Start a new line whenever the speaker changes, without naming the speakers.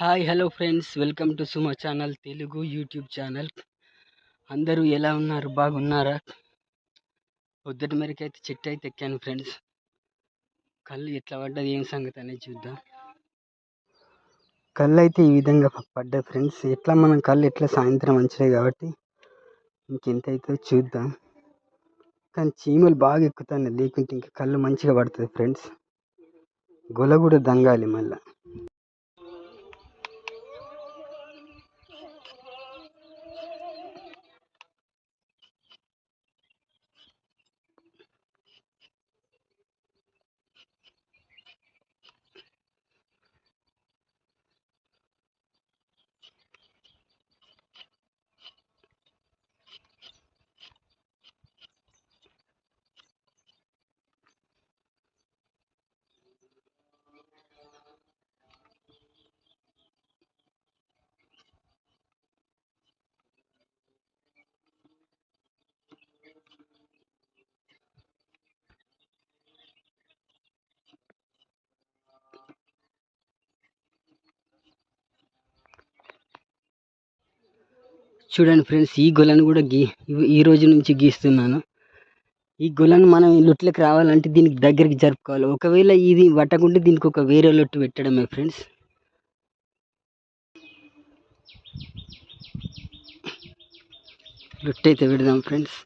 Hi hello friends. Welcome to Sumo channel Telugu YouTube channel. అందరూ ఎలా ఉన్నారు? బాగున్నారా? పొద్దుటి మేరకు అయితే చెట్టు అయితే ఎక్కాను ఫ్రెండ్స్. కళ్ళు ఎట్లా పడ్డది ఏం సంగతి అనేది చూద్దాం. కళ్ళు అయితే ఈ విధంగా పడ్డాయి ఫ్రెండ్స్. ఎట్లా మనం కళ్ళు ఎట్లా సాయంత్రం మంచిదే కాబట్టి ఇంకెంత అవుతుందో చూద్దాం. కానీ చీమలు బాగా ఎక్కుతాయి లేకుంటే ఇంకా కళ్ళు మంచిగా పడుతుంది ఫ్రెండ్స్. గొల కూడా దంగాలి మళ్ళీ. చూడండి ఫ్రెండ్స్ ఈ గొలను కూడా గీ ఈ రోజు నుంచి గీస్తున్నాను. ఈ గొలను మనం ఈ లొట్లకు రావాలంటే దీనికి దగ్గరికి జరుపుకోవాలి. ఒకవేళ ఇది పట్టకుంటే దీనికి ఒక వేరే లొట్టు పెట్టడమే ఫ్రెండ్స్. లొట్టు అయితే పెడదాం ఫ్రెండ్స్.